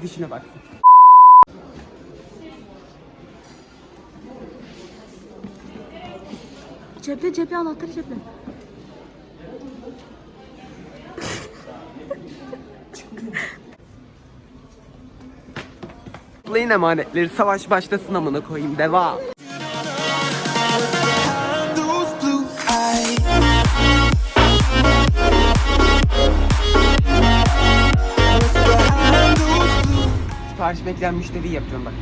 herkes işine baksın. Ceple ceple anahtarı ceple. Toplayın emanetleri savaş başlasın amına koyayım devam. Bekleyen müşteriyi yapıyorum bak.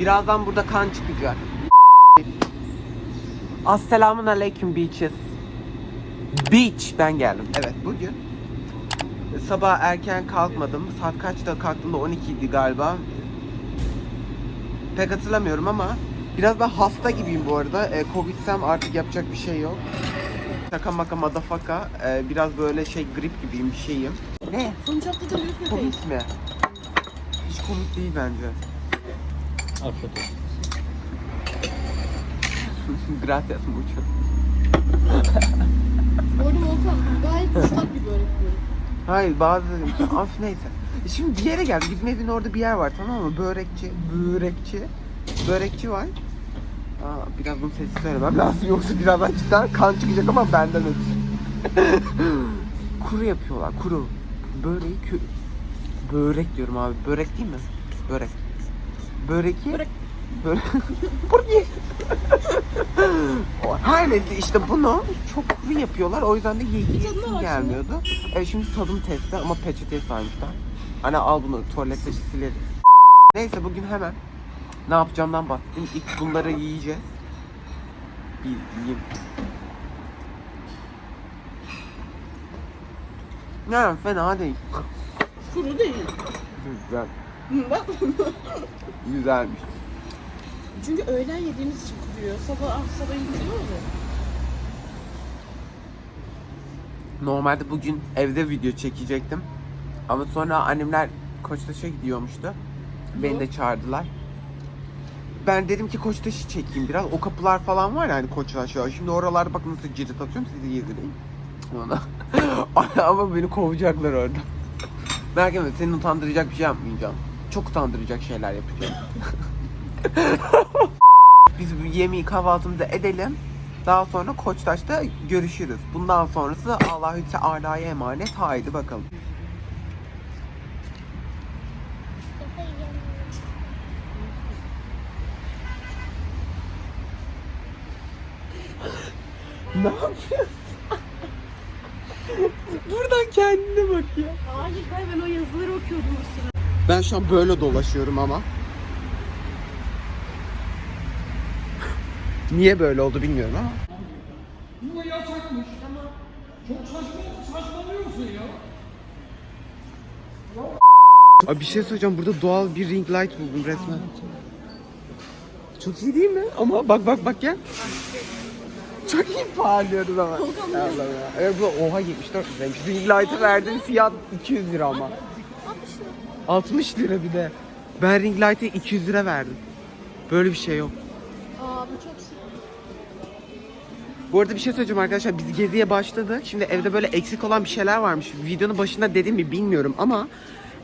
Birazdan burada kan çıkacak. Assalamun aleyküm beaches. Beach ben geldim. Evet bugün sabah erken kalkmadım. Saat kaçta kalktığımda 12 idi galiba. Pek hatırlamıyorum ama biraz ben hasta gibiyim bu arada. E, Covid'sem artık yapacak bir şey yok. Şaka maka madafaka. E, biraz böyle şey grip gibiyim bir şeyim. Ne? Sonuç haftada büyük bir Komik mi? Hiç komik değil bence. Afiyet olsun. Gracias mucho. Bu arada Volkan gayet ıslak bir börek bu. Hayır bazı... Af neyse. E Şimdi bir yere geldik. Bizim evin orada bir yer var tamam mı? Börekçi, börekçi, börekçi var. Aa, biraz bunu sessiz söylemem lazım yoksa birazdan cidden kan çıkacak ama benden ötürü. kuru yapıyorlar, kuru. Böreği kü... Börek diyorum abi. Börek değil mi? Börek. Böreki... Börek. Börek. Börek. Her neyse işte bunu çok kuru yapıyorlar. O yüzden de yiyesim gelmiyordu. Evet şimdi tadım testi ama peçeteye sarmışlar. Hani al bunu tuvalette sileriz. Neyse bugün hemen ne yapacağımdan bahsedeyim. İlk bunları yiyeceğiz. Bir yiyeyim. Yani fena değil. Kuru değil. Güzel. Bak. Güzelmiş. Çünkü öğlen yediğimiz için kuruyor. Sabah, ah, sabah ne oluyor? Normalde bugün evde video çekecektim. Ama sonra annemler Koçtaş'a gidiyormuştu. Beni de çağırdılar. Ben dedim ki Koçtaş'ı çekeyim biraz. O kapılar falan var ya hani Koçtaş'a. Şimdi oralarda bak nasıl cirit atıyorum sizi yedireyim. Ona. Ama beni kovacaklar orada. Merak etme seni utandıracak bir şey yapmayacağım. Çok utandıracak şeyler yapacağım. Biz yemeği kahvaltımızı edelim. Daha sonra Koçtaş'ta görüşürüz. Bundan sonrası Allahü Teala'ya emanet. Haydi bakalım. ne yapıyorsun? Buradan kendine bak ya. Hayır hayır ben o yazıları okuyordum o sırada. Ben şu an böyle dolaşıyorum ama. Niye böyle oldu bilmiyorum ama. Bu yasakmış. Çok saçma, saçmalıyorsun ya. Abi bir şey söyleyeceğim. Burada doğal bir ring light buldum resmen. Çok iyi değil mi? Ama bak bak bak gel. Çok iyi parlıyoruz ama. Allah ya. Evet bu oha 74 liraymış. Ring light'ı verdiğim fiyat 200 lira ama. 60 lira bir de. Ben ring light'e 200 lira verdim. Böyle bir şey yok. Aa bu çok sık. Bu arada bir şey söyleyeceğim arkadaşlar. Biz geziye başladık. Şimdi evde böyle eksik olan bir şeyler varmış. Videonun başında dedim mi bilmiyorum ama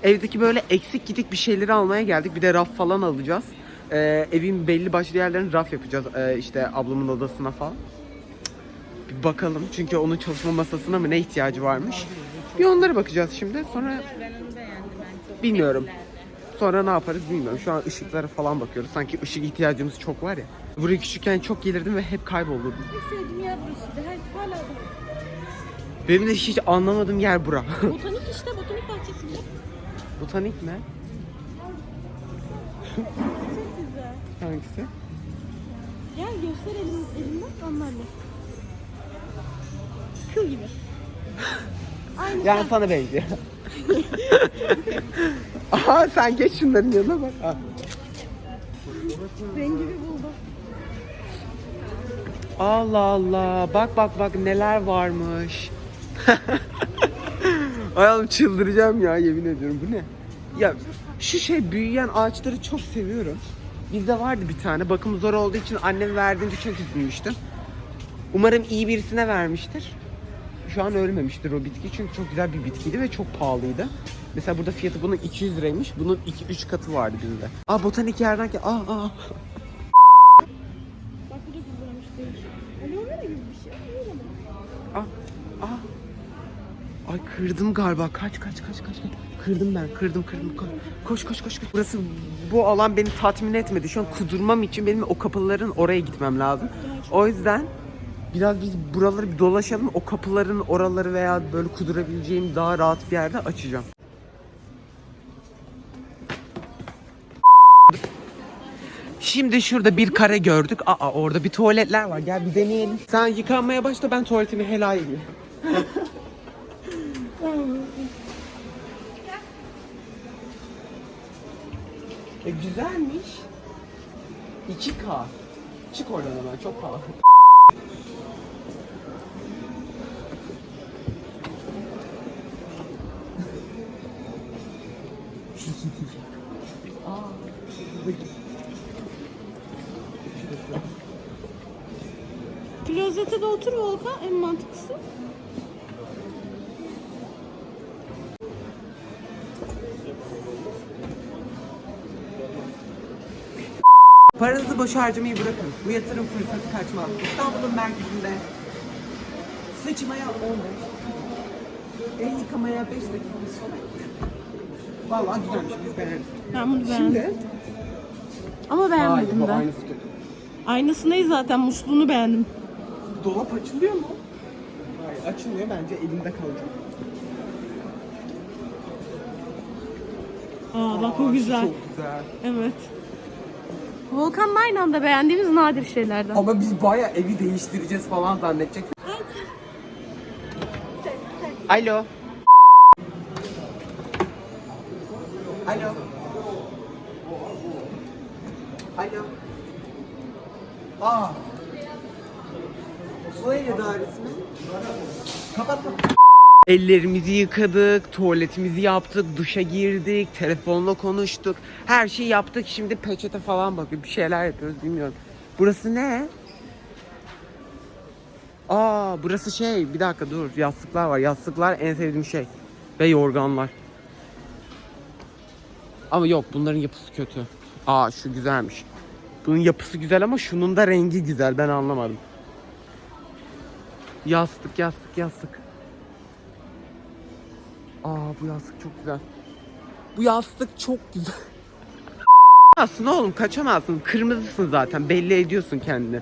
evdeki böyle eksik gidik bir şeyleri almaya geldik. Bir de raf falan alacağız. Ee, evin belli başlı yerlerini raf yapacağız. Ee, işte ablamın odasına falan. Bir bakalım. Çünkü onun çalışma masasına mı ne ihtiyacı varmış. Bir onlara bakacağız şimdi. Sonra bilmiyorum. Sonra ne yaparız bilmiyorum. Şu an ışıklara falan bakıyoruz. Sanki ışık ihtiyacımız çok var ya. Buraya küçükken çok gelirdim ve hep kaybolurdum. En sevdiğim yer burası. Her, hala da. Benim de hiç anlamadığım yer bura. Botanik işte botanik bahçesinde. Botanik mi? Çok güzel. Hangisi? Gel göster elim, elimden anlarla. Kıl gibi. Aynı Yani sana benziyor. Aha sen geç şunların yanına bak. Ha. rengini buldum. Allah Allah. Bak bak bak neler varmış. Ay oğlum çıldıracağım ya yemin ediyorum. Bu ne? Ya şu şey büyüyen ağaçları çok seviyorum. Bizde vardı bir tane. Bakımı zor olduğu için annem verdiğinde çok üzülmüştüm. Umarım iyi birisine vermiştir. Şu an ölmemiştir o bitki. Çünkü çok güzel bir bitkiydi ve çok pahalıydı. Mesela burada fiyatı bunun 200 liraymış. Bunun 2-3 katı vardı bizde. Aa botanik yerden ki aa aa. Bak bu da güzelmiş. Aloe vera gibi bir şey. Aa, aa. Ay kırdım galiba. Kaç kaç kaç kaç. kaç. Kırdım ben. Kırdım kırdım. Ko- Koş koş koş koş. Burası bu alan beni tatmin etmedi. Şu an kudurmam için benim o kapıların oraya gitmem lazım. O yüzden biraz biz buraları bir dolaşalım. O kapıların oraları veya böyle kudurabileceğim daha rahat bir yerde açacağım. Şimdi şurada bir kare gördük. Aa orada bir tuvaletler var. Gel bir deneyelim. Sen yıkanmaya başla ben tuvaletimi helal edeyim. e, güzelmiş. 2K. Çık oradan hemen çok pahalı. Otur Volkan en mantıklısı. Paranızı boş harcamayı bırakın. Bu yatırım fırsatı kaçmaz. İstanbul'un merkezinde sıçmaya 15, el yıkamaya 5 dakika sonra. Vallahi güzelmiş biz beğendik. Ben bunu beğendim. Şimdi Ama beğenmedim ben. aynısı kötü. Aynısı ne zaten musluğunu beğendim. Dolap açılıyor mu? Hayır açılmıyor bence elimde kalacak. Aa bak şu güzel. Çok güzel. Evet. Volkan'la aynı anda beğendiğimiz nadir şeylerden. Ama biz baya evi değiştireceğiz falan zannedecek. Alo. Alo. Alo. Aa. Ellerimizi yıkadık, tuvaletimizi yaptık, duşa girdik, telefonla konuştuk. Her şeyi yaptık. Şimdi peçete falan bakıyor. Bir şeyler yapıyoruz bilmiyorum. Burası ne? Aa burası şey bir dakika dur yastıklar var. Yastıklar en sevdiğim şey. Ve yorganlar. Ama yok bunların yapısı kötü. Aa şu güzelmiş. Bunun yapısı güzel ama şunun da rengi güzel ben anlamadım. Yastık yastık yastık. Aa bu yastık çok güzel. Bu yastık çok güzel. Aslında oğlum kaçamazsın. Kırmızısın zaten. Belli ediyorsun kendini.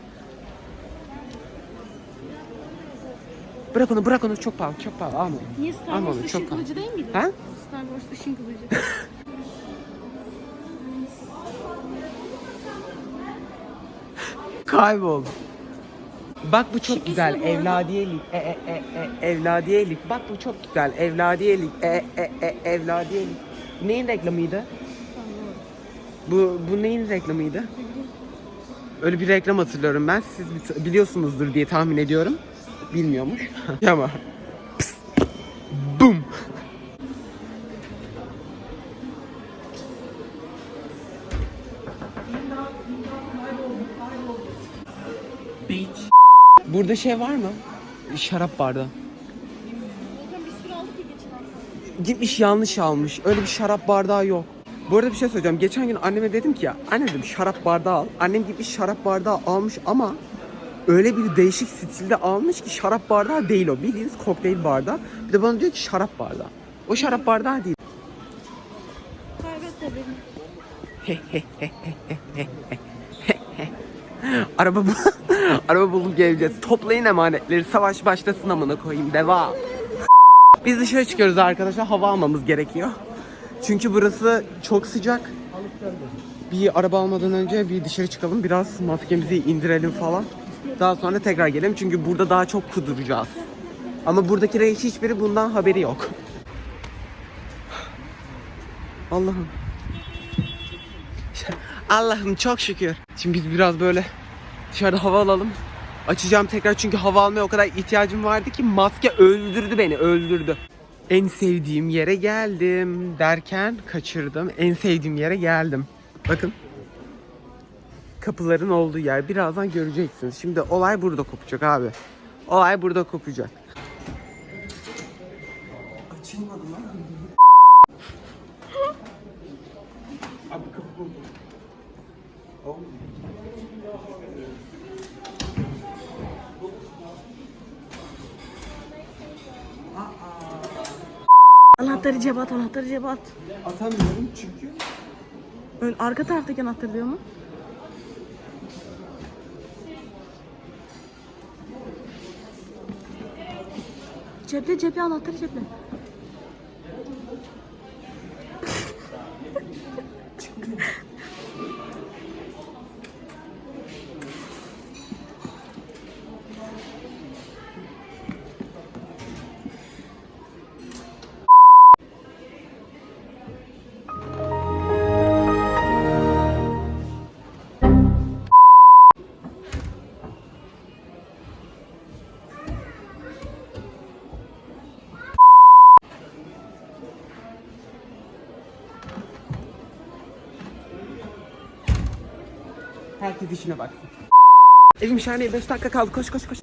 Bırak onu bırak onu çok pahalı çok pahalı alma. Niye Star Ama Wars çok ışın kılıcı değil miydi? Ha? Star Wars ışın kılıcı. Kayboldu. Bak bu çok Şifresi güzel. bu arada? Evladiyelik. E, e, e, e, evladiyelik. Bak bu çok güzel. Evladiyelik. E, e, e, evladiyelik. Neyin reklamıydı? Bu bu neyin reklamıydı? Öyle bir reklam hatırlıyorum ben. Siz bi- biliyorsunuzdur diye tahmin ediyorum. Bilmiyormuş. Ama. Pıs. Bum. Burada şey var mı? Şarap bardağı. Gitmiş yanlış almış. Öyle bir şarap bardağı yok. Bu arada bir şey söyleyeceğim. Geçen gün anneme dedim ki ya anne dedim şarap bardağı al. Annem gitmiş şarap bardağı almış ama öyle bir değişik stilde almış ki şarap bardağı değil o. Bildiğiniz kokteyl bardağı. Bir de bana diyor ki şarap bardağı. O şarap bardağı değil. Araba bu. Araba bulup geleceğiz. Toplayın emanetleri. Savaş başlasın amına koyayım. Devam. Biz dışarı çıkıyoruz arkadaşlar. Hava almamız gerekiyor. Çünkü burası çok sıcak. Bir araba almadan önce bir dışarı çıkalım. Biraz maskemizi indirelim falan. Daha sonra tekrar gelelim. Çünkü burada daha çok kuduracağız. Ama buradakilerin hiçbiri bundan haberi yok. Allah'ım. Allah'ım çok şükür. Şimdi biz biraz böyle dışarıda hava alalım. Açacağım tekrar çünkü hava almaya o kadar ihtiyacım vardı ki maske öldürdü beni, öldürdü. En sevdiğim yere geldim derken kaçırdım. En sevdiğim yere geldim. Bakın. Kapıların olduğu yer. Birazdan göreceksiniz. Şimdi olay burada kopacak abi. Olay burada kopacak. Anahtarı cebe at, anahtarı cebe at. Atamıyorum çünkü. Ön, arka taraftaki anahtarı diyor mu? Ceple ceple anahtarı ceple. Herkes işine baksın. Evim şahane 5 dakika kaldı. Koş koş koş.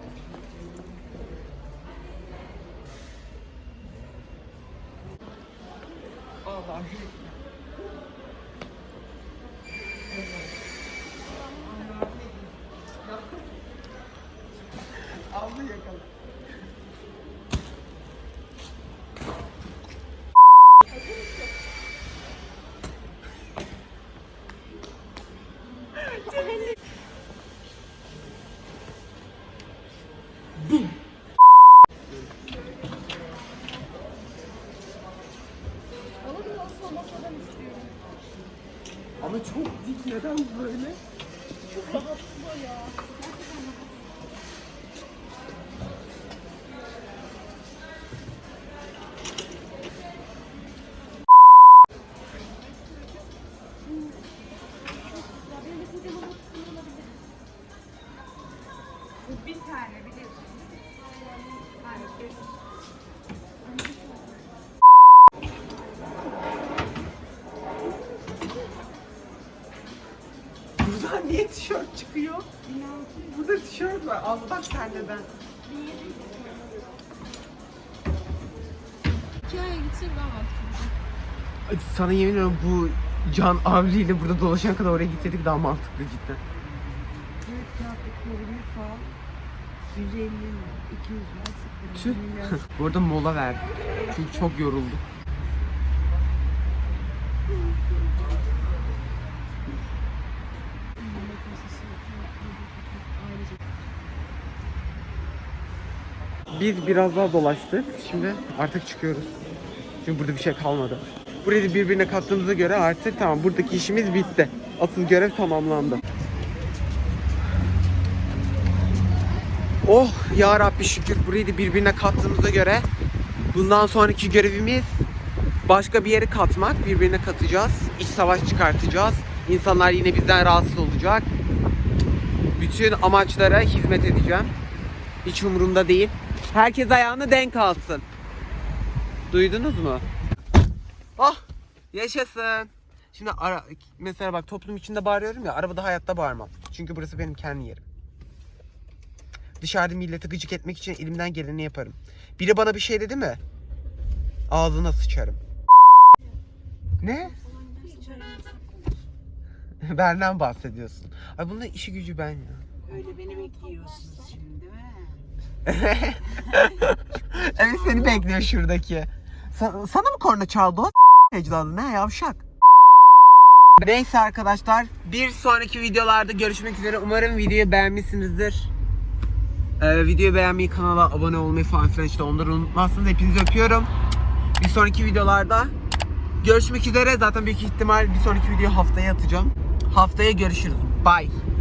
Hikayeye gitsek daha mantıklı. Sana yemin ediyorum bu Can Avli ile burada dolaşan kadar oraya gitseydik daha mantıklı cidden. Tüh. Bu arada mola verdik. Çünkü çok yorulduk. Biz biraz daha dolaştık. Şimdi artık çıkıyoruz. Çünkü burada bir şey kalmadı. Burayı birbirine kattığımıza göre artık tamam buradaki işimiz bitti. Asıl görev tamamlandı. Oh ya Rabbi şükür burayı birbirine kattığımıza göre bundan sonraki görevimiz başka bir yere katmak. Birbirine katacağız. İç savaş çıkartacağız. İnsanlar yine bizden rahatsız olacak. Bütün amaçlara hizmet edeceğim. Hiç umurumda değil. Herkes ayağını denk alsın. Duydunuz mu? Ah yaşasın. Şimdi ara, mesela bak toplum içinde bağırıyorum ya arabada hayatta bağırmam. Çünkü burası benim kendi yerim. Dışarıda milleti gıcık etmek için elimden geleni yaparım. Biri bana bir şey dedi mi? Ağzına sıçarım. Ne? Benden bahsediyorsun. Ay bunun işi gücü ben ya. Öyle beni bekliyorsunuz şimdi? evet seni bekliyor şuradaki. Sa- sana mı korna çaldı o? Ecdadı ne yavşak. Neyse arkadaşlar bir sonraki videolarda görüşmek üzere. Umarım videoyu beğenmişsinizdir. Ee, videoyu beğenmeyi, kanala abone olmayı falan filan işte onları unutmazsınız. Hepinizi öpüyorum. Bir sonraki videolarda görüşmek üzere. Zaten büyük ihtimal bir sonraki videoyu haftaya atacağım. Haftaya görüşürüz. Bye.